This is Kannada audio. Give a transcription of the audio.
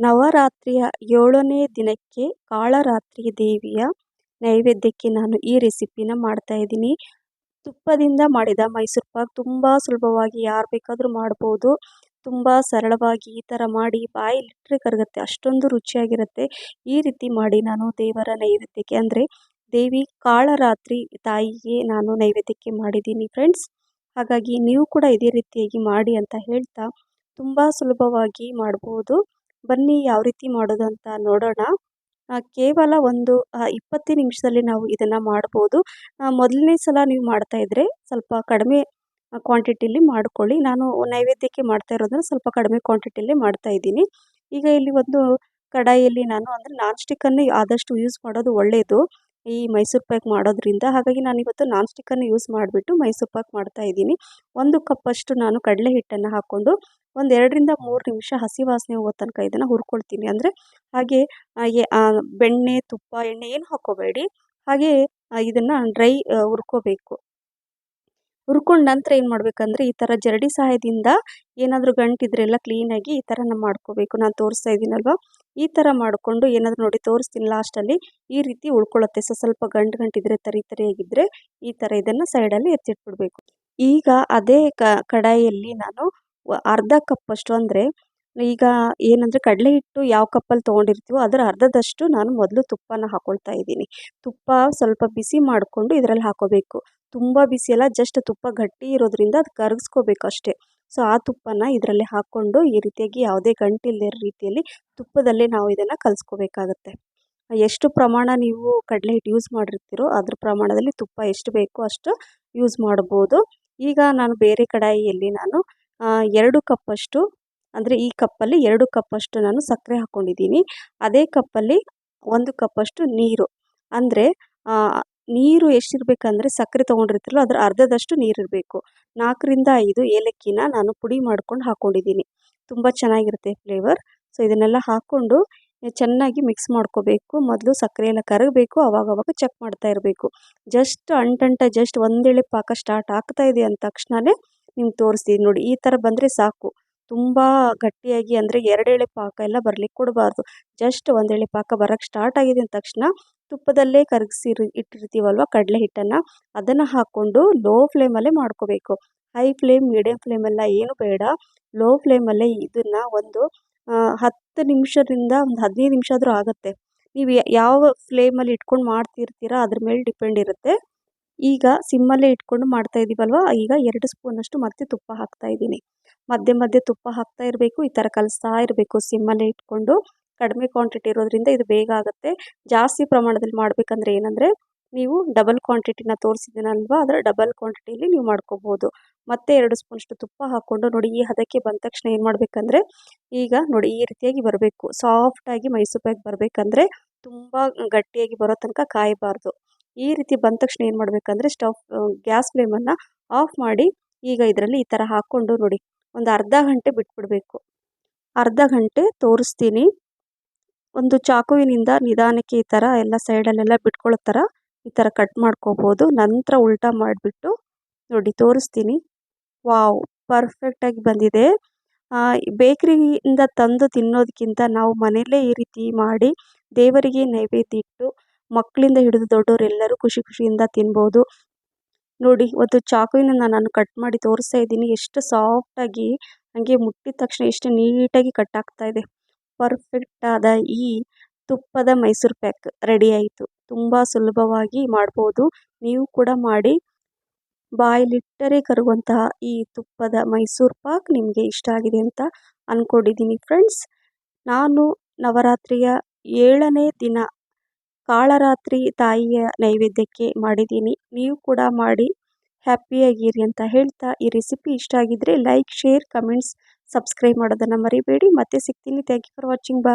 ನವರಾತ್ರಿಯ ಏಳನೇ ದಿನಕ್ಕೆ ಕಾಳರಾತ್ರಿ ದೇವಿಯ ನೈವೇದ್ಯಕ್ಕೆ ನಾನು ಈ ರೆಸಿಪಿನ ಮಾಡ್ತಾಯಿದ್ದೀನಿ ತುಪ್ಪದಿಂದ ಮಾಡಿದ ಮೈಸೂರು ಪಾಕ್ ತುಂಬ ಸುಲಭವಾಗಿ ಯಾರು ಬೇಕಾದರೂ ಮಾಡ್ಬೋದು. ತುಂಬ ಸರಳವಾಗಿ ಈ ಥರ ಮಾಡಿ ಬಾಯಿಲಿಟ್ಟರೆ ಕರಗುತ್ತೆ, ಅಷ್ಟೊಂದು ರುಚಿಯಾಗಿರುತ್ತೆ. ಈ ರೀತಿ ಮಾಡಿ ನಾನು ದೇವರ ನೈವೇದ್ಯಕ್ಕೆ, ಅಂದರೆ ದೇವಿ ಕಾಳರಾತ್ರಿ ತಾಯಿಗೆ ನಾನು ನೈವೇದ್ಯಕ್ಕೆ ಮಾಡಿದ್ದೀನಿ ಫ್ರೆಂಡ್ಸ್. ಹಾಗಾಗಿ ನೀವು ಕೂಡ ಇದೇ ರೀತಿಯಾಗಿ ಮಾಡಿ ಅಂತ ಹೇಳ್ತಾ ತುಂಬ ಸುಲಭವಾಗಿ ಮಾಡ್ಬೋದು. ಬನ್ನಿ ಯಾವ ರೀತಿ ಮಾಡೋದು ಅಂತ ನೋಡೋಣ. ಕೇವಲ ಒಂದು ಇಪ್ಪತ್ತು ನಿಮಿಷದಲ್ಲಿ ನಾವು ಇದನ್ನು ಮಾಡ್ಬೋದು. ಮೊದಲನೇ ಸಲ ನೀವು ಮಾಡ್ತಾಯಿದ್ರೆ ಸ್ವಲ್ಪ ಕಡಿಮೆ ಕ್ವಾಂಟಿಟಿಲಿ ಮಾಡ್ಕೊಳ್ಳಿ. ನಾನು ನೈವೇದ್ಯಕ್ಕೆ ಮಾಡ್ತಾ ಇರೋದನ್ನು ಸ್ವಲ್ಪ ಕಡಿಮೆ ಕ್ವಾಂಟಿಟಿಯಲ್ಲಿ ಮಾಡ್ತಾಯಿದ್ದೀನಿ ಈಗ ಇಲ್ಲಿ ಒಂದು ಕಡಾಯಿಯಲ್ಲಿ ನಾನು ಅಂದರೆ ನಾನ್ ಸ್ಟಿಕ್ಕನ್ನೇ ಆದಷ್ಟು ಯೂಸ್ ಮಾಡೋದು ಒಳ್ಳೆಯದು ಈ ಮೈಸೂರು ಪಾಕ್ ಮಾಡೋದ್ರಿಂದ. ಹಾಗಾಗಿ ನಾನು ಇವತ್ತು ನಾನ್ ಸ್ಟಿಕ್ಕನ್ನು ಯೂಸ್ ಮಾಡಿಬಿಟ್ಟು ಮೈಸೂರು ಪಾಕ್ ಮಾಡ್ತಾಯಿದ್ದೀನಿ ಒಂದು ಕಪ್ಪಷ್ಟು ನಾನು ಕಡಲೆ ಹಿಟ್ಟನ್ನು ಹಾಕ್ಕೊಂಡು ಒಂದು ಎರಡರಿಂದ ಮೂರು ನಿಮಿಷ ಹಸಿ ವಾಸನೆ ಹೋಗೋ ತನಕ ಇದನ್ನು ಹುರ್ಕೊಳ್ತೀನಿ. ಅಂದರೆ ಹಾಗೆ ಬೆಣ್ಣೆ, ತುಪ್ಪ, ಎಣ್ಣೆ ಏನು ಹಾಕ್ಕೋಬೇಡಿ ಹಾಗೆ ಇದನ್ನು ಡ್ರೈ ಹುರ್ಕೋಬೇಕು. ಹುರ್ಕೊಂಡ ನಂತರ ಏನು ಮಾಡಬೇಕಂದ್ರೆ ಈ ಥರ ಜರಡಿ ಸಹಾಯದಿಂದ ಏನಾದರೂ ಗಂಟಿದ್ರೆ ಎಲ್ಲ ಕ್ಲೀನಾಗಿ ಈ ಥರ ನಾವು ಮಾಡ್ಕೋಬೇಕು. ನಾನು ತೋರಿಸ್ತಾ ಇದ್ದೀನಲ್ವ ಈ ಥರ ಮಾಡಿಕೊಂಡು ಏನಾದರೂ ನೋಡಿ ತೋರಿಸ್ತೀನಿ ಲಾಸ್ಟಲ್ಲಿ ಈ ರೀತಿ ಉಳ್ಕೊಳ್ಳುತ್ತೆ ಸೊ, ಸ್ವಲ್ಪ ಗಂಟು ಗಂಟಿದ್ರೆ ತರಿ ತರಿಯಾಗಿದ್ದರೆ ಈ ಥರ ಇದನ್ನು ಸೈಡಲ್ಲಿ ಎತ್ತಿಟ್ಬಿಡ್ಬೇಕು ಈಗ ಅದೇ ಕಡಾಯಿಯಲ್ಲಿ ನಾನು ಅರ್ಧ ಕಪ್ಪಷ್ಟು ಅಂದರೆ, ಈಗ ಏನಂದರೆ ಕಡಲೆ ಹಿಟ್ಟು ಯಾವ ಕಪ್ಪಲ್ಲಿ ತೊಗೊಂಡಿರ್ತೀವೋ ಅದರ ಅರ್ಧದಷ್ಟು ನಾನು ಮೊದಲು ತುಪ್ಪನ ಹಾಕ್ಕೊಳ್ತಾ ಇದ್ದೀನಿ. ತುಪ್ಪ ಸ್ವಲ್ಪ ಬಿಸಿ ಮಾಡಿಕೊಂಡು ಇದರಲ್ಲಿ ಹಾಕೋಬೇಕು. ತುಂಬ ಬಿಸಿ ಜಸ್ಟ್ ತುಪ್ಪ ಗಟ್ಟಿ ಇರೋದ್ರಿಂದ ಅದು ಕರಗಿಸ್ಕೋಬೇಕು ಅಷ್ಟೇ. ಸೊ, ಆ ತುಪ್ಪನ ಇದರಲ್ಲಿ ಹಾಕ್ಕೊಂಡು ಈ ರೀತಿಯಾಗಿ ಯಾವುದೇ ಗಂಟಿಲ್ಲದೆ ರೀತಿಯಲ್ಲಿ ತುಪ್ಪದಲ್ಲೇ ನಾವು ಇದನ್ನು ಕಲಿಸ್ಕೋಬೇಕಾಗತ್ತೆ. ಎಷ್ಟು ಪ್ರಮಾಣ ನೀವು ಕಡಲೆ ಹಿಟ್ಟು ಯೂಸ್ ಮಾಡಿರ್ತೀರೋ ಅದ್ರ ಪ್ರಮಾಣದಲ್ಲಿ ತುಪ್ಪ ಎಷ್ಟು ಬೇಕೋ ಅಷ್ಟು ಯೂಸ್ ಮಾಡ್ಬೋದು. ಈಗ ನಾನು ಬೇರೆ ಕಡಾಯಿಯಲ್ಲಿ ನಾನು ಎರಡು ಕಪ್ಪಷ್ಟು, ಅಂದರೆ ಈ ಕಪ್ಪಲ್ಲಿ ಎರಡು ಕಪ್ಪಷ್ಟು ನಾನು ಸಕ್ಕರೆ ಹಾಕ್ಕೊಂಡಿದ್ದೀನಿ ಅದೇ ಕಪ್ಪಲ್ಲಿ ಒಂದು ಕಪ್ಪಷ್ಟು ನೀರು. ಅಂದರೆ ನೀರು ಎಷ್ಟಿರಬೇಕಂದ್ರೆ ಸಕ್ಕರೆ ತೊಗೊಂಡಿರ್ತೀರಲ್ಲ, ಅದರ ಅರ್ಧದಷ್ಟು ನೀರಿರಬೇಕು. ನಾಲ್ಕರಿಂದ ಐದು ಏಲಕ್ಕಿನ ನಾನು ಪುಡಿ ಮಾಡ್ಕೊಂಡು ಹಾಕ್ಕೊಂಡಿದ್ದೀನಿ ತುಂಬ ಚೆನ್ನಾಗಿರುತ್ತೆ ಫ್ಲೇವರ್ ಸೊ ಇದನ್ನೆಲ್ಲ ಹಾಕ್ಕೊಂಡು ಚೆನ್ನಾಗಿ ಮಿಕ್ಸ್ ಮಾಡ್ಕೋಬೇಕು. ಮೊದಲು ಸಕ್ಕರೆ ಎಲ್ಲ ಕರಗಬೇಕು, ಅವಾಗವಾಗ ಚೆಕ್ ಮಾಡ್ತಾ ಇರಬೇಕು. ಜಸ್ಟ್ ಅಂಟಂಟ ಜಸ್ಟ್ ಒಂದೇಳೆ ಪಾಕ ಸ್ಟಾರ್ಟ್ ಆಗ್ತಾ ಇದೆ ಅಂದ ತಕ್ಷಣವೇ ನಿಮ್ಗೆ ತೋರಿಸ್ತೀನಿ ನೋಡಿ, ಈ ಥರ ಬಂದರೆ ಸಾಕು. ತುಂಬ ಗಟ್ಟಿಯಾಗಿ ಅಂದರೆ ಎರಡೆಳೆ ಪಾಕ ಎಲ್ಲ ಬರಲಿಕ್ಕೆ ಕೊಡಬಾರ್ದು. ಜಸ್ಟ್ ಒಂದೆಳೆ ಪಾಕ ಬರೋಕ್ಕೆ ಸ್ಟಾರ್ಟ್ ಆಗಿದೆ ಅಂದ ತಕ್ಷಣ ತುಪ್ಪದಲ್ಲೇ ಕರಗಿಸಿ ಇಟ್ಟಿರ್ತೀವಲ್ವ ಕಡಲೆ ಹಿಟ್ಟನ್ನು, ಅದನ್ನು ಹಾಕ್ಕೊಂಡು ಲೋ ಫ್ಲೇಮಲ್ಲೇ ಮಾಡ್ಕೋಬೇಕು. ಹೈ ಫ್ಲೇಮ್ ಮೀಡಿಯಮ್ ಫ್ಲೇಮೆಲ್ಲ ಏನು ಬೇಡ. ಲೋ ಫ್ಲೇಮಲ್ಲೇ ಇದನ್ನು ಒಂದು ಹತ್ತು ನಿಮಿಷದಿಂದ ಒಂದು ಹದಿನೈದು ನಿಮಿಷ ಆದರೂ ಆಗುತ್ತೆ. ನೀವು ಯಾವ ಫ್ಲೇಮಲ್ಲಿ ಇಟ್ಕೊಂಡು ಮಾಡ್ತಿರ್ತೀರ ಅದ್ರ ಮೇಲೆ ಡಿಪೆಂಡ್ ಇರುತ್ತೆ. ಈಗ ಸಿಮ್ಮಲ್ಲೇ ಇಟ್ಕೊಂಡು ಮಾಡ್ತಾ ಇದ್ದೀವಲ್ವ ಈಗ ಎರಡು ಸ್ಪೂನಷ್ಟು ಮತ್ತೆ ತುಪ್ಪ ಹಾಕ್ತಾ ಇದ್ದೀನಿ. ಮಧ್ಯೆ ಮಧ್ಯೆ ತುಪ್ಪ ಹಾಕ್ತಾ ಇರಬೇಕು, ಈ ಥರ ಕಲಿಸ್ತಾ ಇರಬೇಕು ಸಿಮ್ಮಲ್ಲೇ ಇಟ್ಕೊಂಡು. ಕಡಿಮೆ ಕ್ವಾಂಟಿಟಿ ಇರೋದ್ರಿಂದ ಇದು ಬೇಗ ಆಗುತ್ತೆ. ಜಾಸ್ತಿ ಪ್ರಮಾಣದಲ್ಲಿ ಮಾಡಬೇಕಂದ್ರೆ ಏನಂದರೆ, ನೀವು ಡಬಲ್ ಕ್ವಾಂಟಿಟಿನ ತೋರಿಸಿದ್ದೀನಲ್ವ? ಅದರ ಡಬಲ್ ಕ್ವಾಂಟಿಟಿಯಲ್ಲಿ ನೀವು ಮಾಡ್ಕೋಬೋದು. ಮತ್ತೆ ಎರಡು ಸ್ಪೂನಷ್ಟು ತುಪ್ಪ ಹಾಕ್ಕೊಂಡು ನೋಡಿ, ಈ ಹದಕ್ಕೆ ಬಂದ ತಕ್ಷಣ ಏನು ಮಾಡಬೇಕಂದ್ರೆ, ಈಗ ನೋಡಿ, ಈ ರೀತಿಯಾಗಿ ಬರಬೇಕು. ಸಾಫ್ಟಾಗಿ ಮೈಸೂರು ಪ್ಯಾಕ್ ಬರಬೇಕಂದ್ರೆ, ತುಂಬ ಗಟ್ಟಿಯಾಗಿ ಬರೋ ತನಕ ಕಾಯಬಾರ್ದು. ಈ ರೀತಿ ಬಂದ ತಕ್ಷಣ ಏನು ಮಾಡಬೇಕಂದ್ರೆ ಸ್ಟವ್ ಗ್ಯಾಸ್ ಫ್ಲೇಮನ್ನು ಆಫ್ ಮಾಡಿ ಈಗ ಇದರಲ್ಲಿ ಈ ಥರ ಹಾಕ್ಕೊಂಡು ನೋಡಿ. ಒಂದು ಅರ್ಧ ಗಂಟೆ ಬಿಟ್ಬಿಡಬೇಕು. ಅರ್ಧ ಗಂಟೆ ತೋರಿಸ್ತೀನಿ. ಒಂದು ಚಾಕುವಿನಿಂದ ನಿಧಾನಕ್ಕೆ ಈ ಥರ ಎಲ್ಲ ಸೈಡಲ್ಲೆಲ್ಲ ಬಿಟ್ಕೊಳ್ಳೋ ಥರ ಈ ಥರ ಕಟ್ ಮಾಡ್ಕೋಬೋದು. ನಂತರ ಉಲ್ಟಾ ಮಾಡಿಬಿಟ್ಟು ನೋಡಿ ತೋರಿಸ್ತೀನಿ. ವಾವ್ ಪರ್ಫೆಕ್ಟಾಗಿ ಬಂದಿದೆ. ಬೇಕ್ರಿಯಿಂದ ತಂದು ತಿನ್ನೋದಕ್ಕಿಂತ ನಾವು ಮನೆಯಲ್ಲೇ ಈ ರೀತಿ ಮಾಡಿ ದೇವರಿಗೆ ನೈವೇದ್ಯ ಇಟ್ಟು ಮಕ್ಕಳಿಂದ ಹಿಡಿದು ದೊಡ್ಡವರೆಲ್ಲರೂ ಖುಷಿ ಖುಷಿಯಿಂದ ತಿನ್ಬೋದು. ನೋಡಿ, ಒಂದು ಚಾಕುವಿನ ನಾನು ಕಟ್ ಮಾಡಿ ತೋರಿಸ್ತಾ ಇದ್ದೀನಿ. ಎಷ್ಟು ಸಾಫ್ಟಾಗಿ ಹಾಗೆ ಮುಟ್ಟಿದ ತಕ್ಷಣ ಎಷ್ಟು ನೀಟಾಗಿ ಕಟ್ ಆಗ್ತಾ ಇದೆ. ಪರ್ಫೆಕ್ಟ್ ಆದ ಈ ತುಪ್ಪದ ಮೈಸೂರು ಪ್ಯಾಕ್ ರೆಡಿ ಆಯಿತು. ತುಂಬ ಸುಲಭವಾಗಿ ಮಾಡ್ಬೋದು. ನೀವು ಕೂಡ ಮಾಡಿ. ಬಾಯಲ್ಲಿಟ್ಟರೆ ಕರುವಂತಹ ಈ ತುಪ್ಪದ ಮೈಸೂರು ಪಾಕ್ ನಿಮಗೆ ಇಷ್ಟ ಆಗಿದೆ ಅಂತ ಅಂದ್ಕೊಂಡಿದ್ದೀನಿ ಫ್ರೆಂಡ್ಸ್ ನಾನು ನವರಾತ್ರಿಯ ಏಳನೇ ದಿನ ಕಾಳರಾತ್ರಿ ತಾಯಿಯ ನೈವೇದ್ಯಕ್ಕೆ ಮಾಡಿದ್ದೀನಿ. ನೀವು ಕೂಡ ಮಾಡಿ. ಹ್ಯಾಪಿಯಾಗಿರಿ ಅಂತ ಹೇಳ್ತಾ ಈ ರೆಸಿಪಿ ಇಷ್ಟ ಆಗಿದ್ದರೆ ಲೈಕ್, ಶೇರ್, ಕಮೆಂಟ್ಸ್, ಸಬ್ಸ್ಕ್ರೈಬ್ ಮಾಡೋದನ್ನು ಮರಿಬೇಡಿ. ಮತ್ತೆ ಸಿಗ್ತೀನಿ. Thank you for watching bye